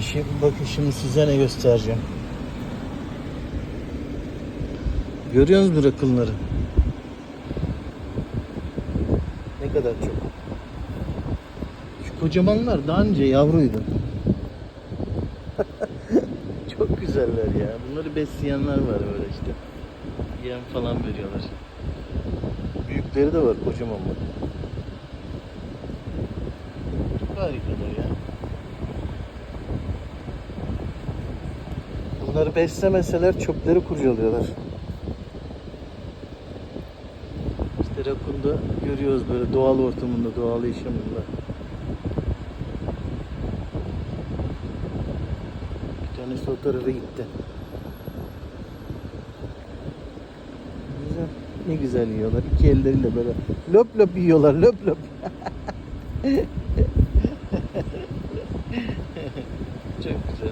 Şimdi bakın şimdi size ne göstereceğim. Görüyor musunuz rakımları? Ne kadar çok. Şu kocamanlar daha önce yavruydu. çok güzeller ya. Bunları besleyenler var böyle işte. Yem falan veriyorlar. Büyükleri de var kocaman bak. Harikalar ya. Bunları beslemeseler çöpleri kurcalıyorlar. İşte Rakun'da görüyoruz böyle doğal ortamında, doğal yaşamında. Bir tanesi o tarafa gitti. Güzel. Ne güzel yiyorlar. İki elleriyle böyle löp löp yiyorlar. Löp löp. Çok güzel.